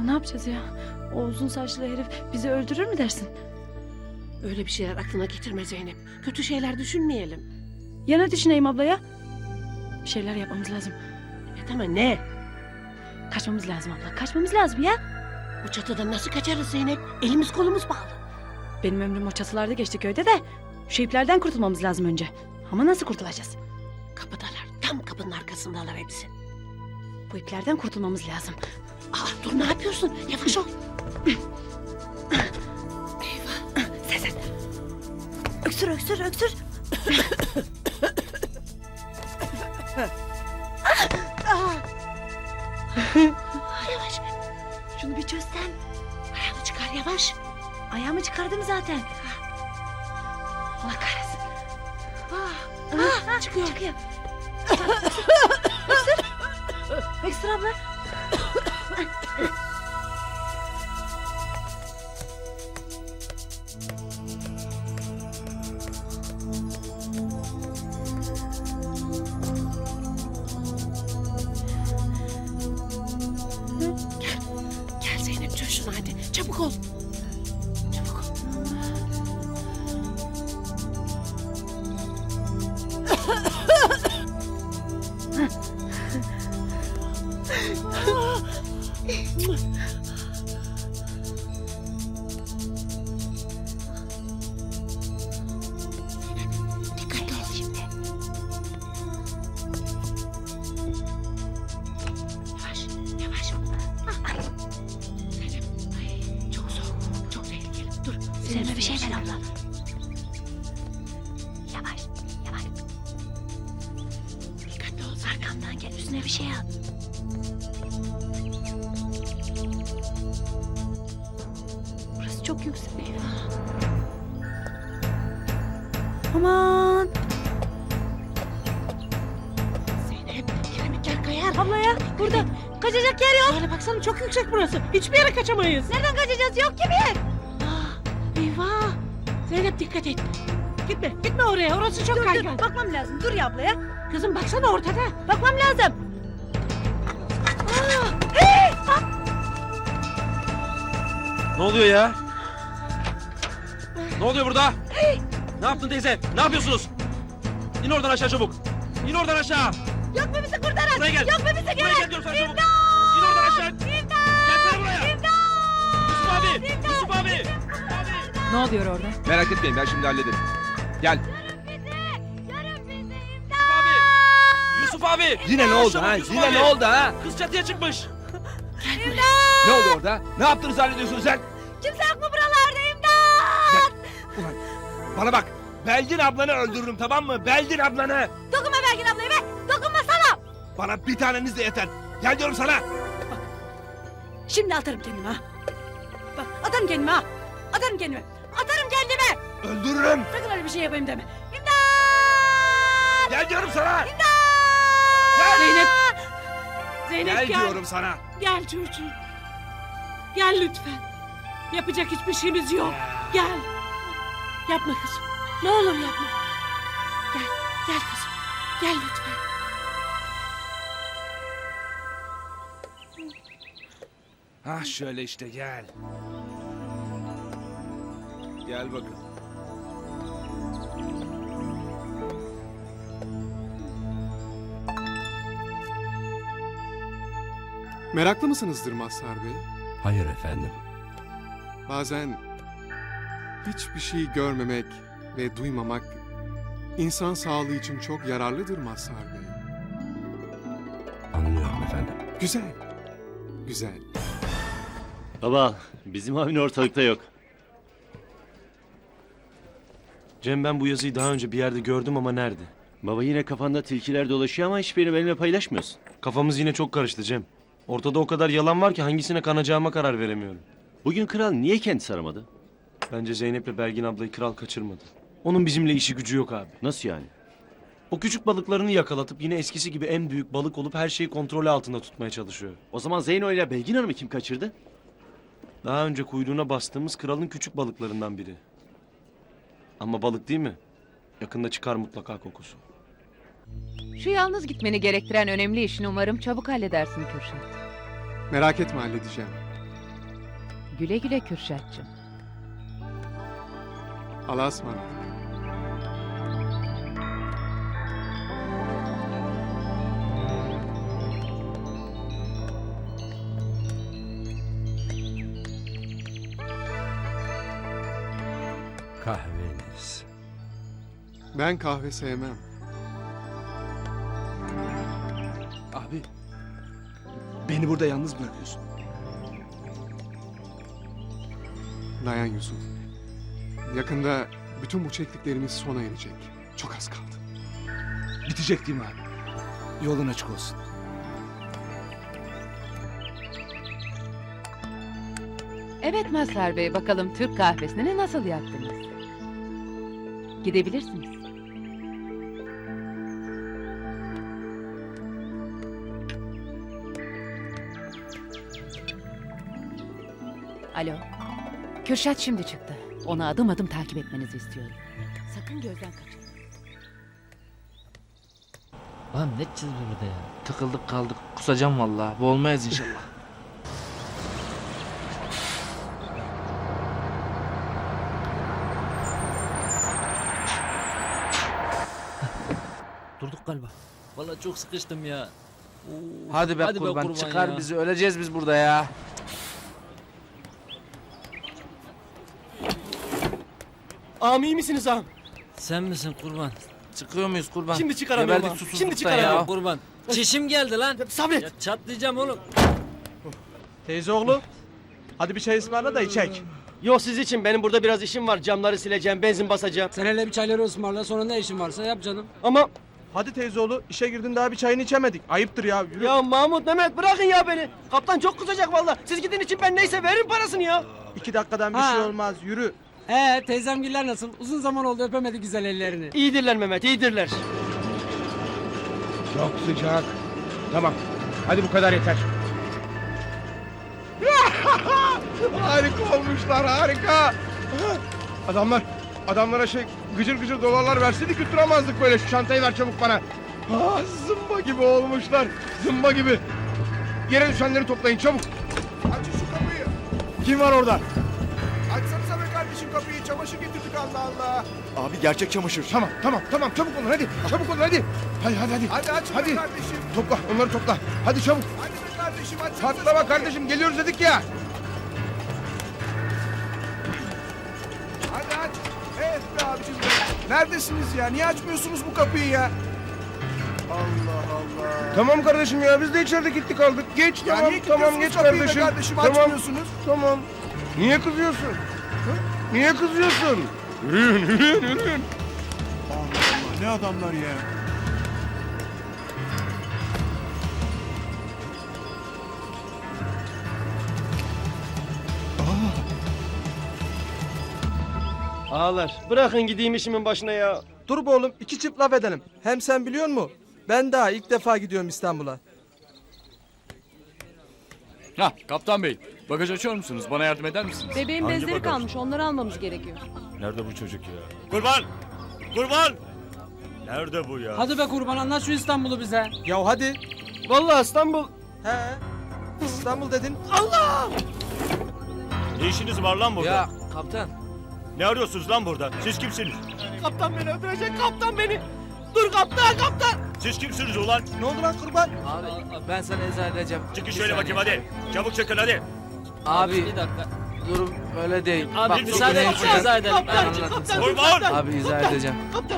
Abla ne yapacağız ya? O uzun saçlı herif bizi öldürür mü dersin? Öyle bir şeyler aklına getirme Zeynep. Kötü şeyler düşünmeyelim. Ya ne düşüneyim abla ya? Bir şeyler yapmamız lazım. Evet ama ne? Kaçmamız lazım abla. Kaçmamız lazım ya. Bu çatıdan nasıl kaçarız Zeynep? Elimiz kolumuz bağlı. Benim ömrüm o çatılarda geçti köyde de. Şu iplerden kurtulmamız lazım önce. Ama nasıl kurtulacağız? Kapıdalar. Tam kapının arkasındalar hepsi. Bu iplerden kurtulmamız lazım. Aa dur ne yapıyorsun? Yavaş ol. Eyvah. Sen. Öksür öksür öksür. Yavaş. Şunu bir çözsen. Ayağını çıkar yavaş. Ayağımı çıkardım zaten. Allah kahretsin. Ah, Ah, çıkıyor. Çıkıyor. Öksür abla. Gel Zeynep çöz şunu hadi. Çabuk ol. Üzerime bir şey üstüne abla. Yavaş yavaş. Dikkatli ol. Arkamdan gel üstüne bir şey al. Burası çok yüksek. Aman. Zeynep, kiremitler kayar. Abla ya burada kaçacak yer yok. Böyle baksana çok yüksek burası. Hiçbir yere kaçamayız. Nereden kaçacağız? Yok ki bir yer. Ah, eyvah. Zeynep dikkat et. Gitme, gitme oraya. Orası çok Dur kaygan. dur bakmam lazım. Dur ya abla ya. Kızım baksana ortada. Bakmam lazım. Ne oluyor ya? Ne oluyor burada? Ne yaptın teyze? Ne yapıyorsunuz? İn oradan aşağı çabuk. İn oradan aşağı. Yok mu bizi kurtarın? Buraya gel. Yok mu bizi Buraya gelen? gel diyorum sana çabuk. İn oradan aşağı. Gelsene buraya. Yusuf abi. Yusuf abi. Yusuf abi. Ne oluyor orada? Merak etmeyin ben şimdi hallederim. Gel. Yusuf abi. Yusuf abi. Yine ne oldu ha? Yusuf Yine abi. ne oldu ha? Kız çatıya çıkmış. Ne oldu orada? Ne yaptınız zannediyorsun sen? Kimse yok mu buralarda? İmdat! Ulan bana bak. Belgin ablanı öldürürüm tamam mı? Belgin ablanı. Dokunma Belgin ablaya be! Dokunma sana! Bana bir taneniz de yeter. Gel diyorum sana. Şimdi atarım kendimi ha. Bak atarım kendimi ha. Atarım kendimi. Kendimi. Öldürürüm. Sakın öyle bir şey yapayım deme. İmdat! Gel diyorum sana. İmdat! Gel. Zeynep. Zeynep Gel gel. diyorum sana. Gel çocuğum. Gel lütfen. Yapacak hiçbir şeyimiz yok. Gel. Yapma kızım. Ne olur yapma. Gel. Gel kızım. Gel lütfen. Ha şöyle işte gel. Gel bakın. Meraklı mısınızdır Mazhar Bey? Hayır efendim. Bazen hiçbir şey görmemek ve duymamak insan sağlığı için çok yararlıdır Mazhar Bey. Anlıyorum efendim. Güzel. Güzel. Baba, bizim Avni ortalıkta yok. Cem ben bu yazıyı daha önce bir yerde gördüm ama nerede? Baba yine kafanda tilkiler dolaşıyor ama hiçbirini benimle paylaşmıyorsun. Kafamız yine çok karıştı Cem. Ortada o kadar yalan var ki hangisine kanacağıma karar veremiyorum. Bugün kral niye kendisi aramadı? Bence Zeynep'le Belgin ablayı kral kaçırmadı. Onun bizimle işi gücü yok abi. Nasıl yani? O küçük balıklarını yakalatıp yine eskisi gibi en büyük balık olup her şeyi kontrol altında tutmaya çalışıyor. O zaman Zeyno ile Belgin Hanım'ı kim kaçırdı? Daha önce kuyruğuna bastığımız kralın küçük balıklarından biri. Ama balık değil mi? Yakında çıkar mutlaka kokusu. Şu yalnız gitmeni gerektiren önemli işini umarım çabuk halledersin Kürşat. Merak etme halledeceğim. Güle güle Kürşatçım. Allah'a ısmarladık. Kahveniz. Ben kahve sevmem. Abi. Beni burada yalnız bırakıyorsun. Dayan Yusuf. Yakında bütün bu çektiklerimiz sona erecek. Çok az kaldı. Bitecek değil mi abi? Yolun açık olsun. Evet Mazhar Bey bakalım Türk kahvesini nasıl yaptınız? Gidebilirsiniz. Alo. Kürşat şimdi çıktı. Onu adım adım takip etmenizi istiyorum. Sakın gözden kaçırmayın. Lan ne çizdi burada ya? Tıkıldık kaldık. Kusacağım vallahi. Boğulmayız inşallah. Durduk galiba. Vallahi çok sıkıştım ya. Hadi be kurban, çıkar bizi öleceğiz biz burada ya. Ağam iyi misiniz ağam? Sen misin kurban? Çıkıyor muyuz kurban? Şimdi çıkaramıyorum susuzluktan Şimdi çıkaramıyorum. ya. Kurban. Çişim geldi lan. Sabret. Ya çatlayacağım oğlum. Teyze oğlu. Hadi bir çay ısmarla da içek. Yok siz için benim burada biraz işim var. Camları sileceğim, benzin basacağım. Sen hele bir çayları ısmarla sonra ne işin varsa yap canım. Ama Hadi teyze oğlu işe girdin daha bir çayını içemedik. Ayıptır ya. Yürü. ya Mahmut, Mehmet bırakın ya beni. Kaptan çok kızacak vallahi. Siz gidin için ben neyse verin parasını ya. İki dakikadan bir Ha. şey olmaz. Yürü. Ee teyzemgiller nasıl? Uzun zaman oldu öpemedi güzel ellerini. İyidirler Mehmet, iyidirler. Çok sıcak. Tamam. Hadi bu kadar yeter. harika olmuşlar harika. Adamlar adamlara şey gıcır gıcır dolarlar verseydik yutturamazdık böyle. Şu çantayı ver çabuk bana. Aa, zımba gibi olmuşlar. Zımba gibi. Yere düşenleri toplayın çabuk. Açın şu kapıyı. Kim var orada? Açsanıza be kardeşim kapıyı. Çamaşır getirdik Allah Allah. Abi gerçek çamaşır. Tamam tamam tamam çabuk olun hadi. Çabuk olun hadi. Hadi hadi hadi. Hadi açın Hadi. be kardeşim. Topla onları topla. Hadi çabuk. Hadi be kardeşim açın. Patlama kardeşim geliyoruz dedik ya. Abicim. Neredesiniz ya? Niye açmıyorsunuz bu kapıyı ya? Allah Allah. Tamam kardeşim ya biz de içeride gittik kaldık. Geç Ya tamam niye tamam kilitliyorsunuz geç kapıyı be kardeşim. kardeşim? Tamam Açmıyorsunuz. tamam. Niye kızıyorsun? Hı? Niye kızıyorsun? Yürüyün yürüyün yürüyün. Allah Allah ne adamlar ya. Ağlar. Bırakın gideyim işimin başına ya. Dur be oğlum iki çift laf edelim. Hem sen biliyor musun? Ben daha ilk defa gidiyorum İstanbul'a. Ha kaptan bey bagaj açıyor musunuz? Bana yardım eder misiniz? Bebeğin Hangi bezleri bagaj? kalmış onları almamız gerekiyor. Nerede bu çocuk ya? Kurban! Kurban! Nerede bu ya? Hadi be kurban anlat şu İstanbul'u bize. Ya hadi. Vallahi İstanbul. He. İstanbul dedin. Ne işiniz var lan burada? Ya kaptan. Ne arıyorsunuz lan burada? Siz kimsiniz? Kaptan beni öldürecek, kaptan beni. Dur kaptan, kaptan. Siz kimsiniz ulan? Ne oldu lan kurban? Abi ben sana izah edeceğim. Çıkın şöyle bakayım hadi. Çabuk çıkın hadi. Abi, bir dakika. Durum öyle değil. Abi, Bak, müsaade ne et, yapacağız? izah edelim. Ben anlatayım sana. Kurban! Abi izah edeceğim.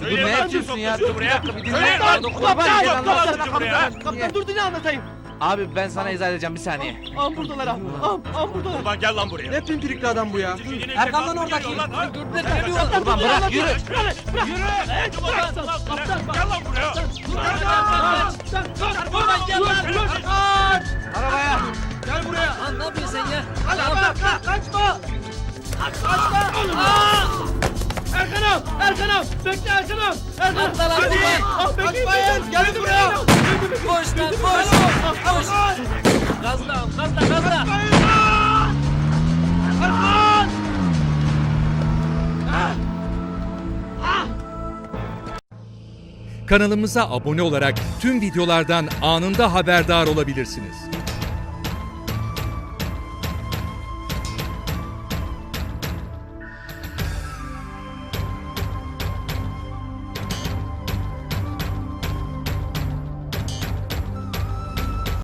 Dur ne yapıyorsun ya? Dur bir buraya. dakika bir dinle. Kaptan, dur dinle anlatayım. Abi ben sana izah edeceğim bir saniye. Am buradalar am. Am, am buradalar. Kurban gel lan buraya. Ne pimpirikli adam bu ya. Erkan lan oradaki. Dur dur Kurban bırak yürü. Gel lan buraya. Arabaya. Gel buraya. Lan ne yapıyorsun sen ya? Erkan'ım, Erkan'ım. Bekle Erkan'ım. Erkan. Atla lan Hadi. Ah, bekleyin. Gel buraya. Koş lan koş. Gazla gazla gazla. Kanalımıza abone olarak tüm videolardan anında haberdar olabilirsiniz.